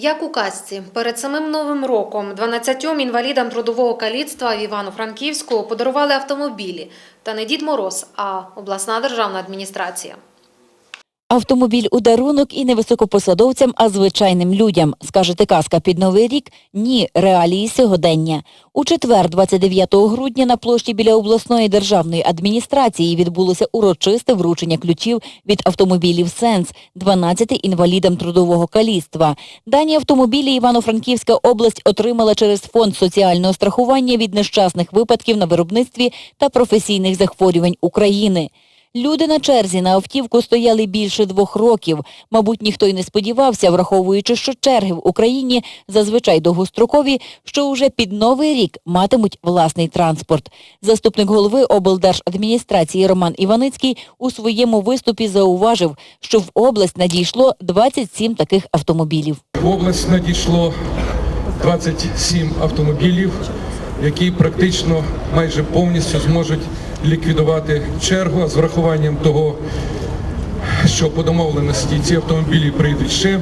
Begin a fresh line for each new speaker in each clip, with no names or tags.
Як у казці, перед самим новим роком 12 інвалідам трудового каліцтва в Івано-Франківську подарували автомобілі. Та не Дід Мороз, а обласна державна адміністрація.
Автомобіль у дарунок і не високопосадовцям, а звичайним людям. Скажете казка під Новий рік? Ні, реалії сьогодення. У четвер, 29 грудня, на площі біля обласної державної адміністрації відбулося урочисте вручення ключів від автомобілів «Сенс» 12 інвалідам трудового каліцтва. Дані автомобілі Івано-Франківська область отримала через фонд соціального страхування від нещасних випадків на виробництві та професійних захворювань України. Люди на черзі на автівку стояли більше двох років. Мабуть, ніхто й не сподівався, враховуючи, що черги в Україні зазвичай довгострокові, що уже під новий рік матимуть власний транспорт. Заступник голови облдержадміністрації Роман Іваницький у своєму виступі зауважив, що в область надійшло 27 таких автомобілів.
В область надійшло 27 автомобілів, які практично майже повністю зможуть ліквідувати чергу з врахуванням того, що по домовленості ці автомобілі прийдуть ще.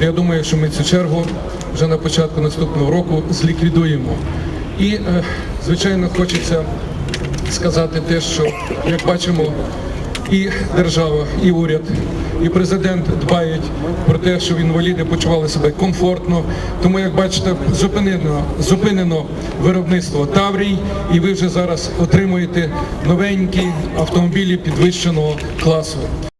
Я думаю, що ми цю чергу вже на початку наступного року зліквідуємо. І, е, звичайно, хочеться сказати те, що як бачимо, і держава, і уряд, і президент дбають про те, щоб інваліди почували себе комфортно. Тому, як бачите, зупинено, зупинено виробництво Таврій, і ви вже зараз отримуєте новенькі автомобілі підвищеного класу.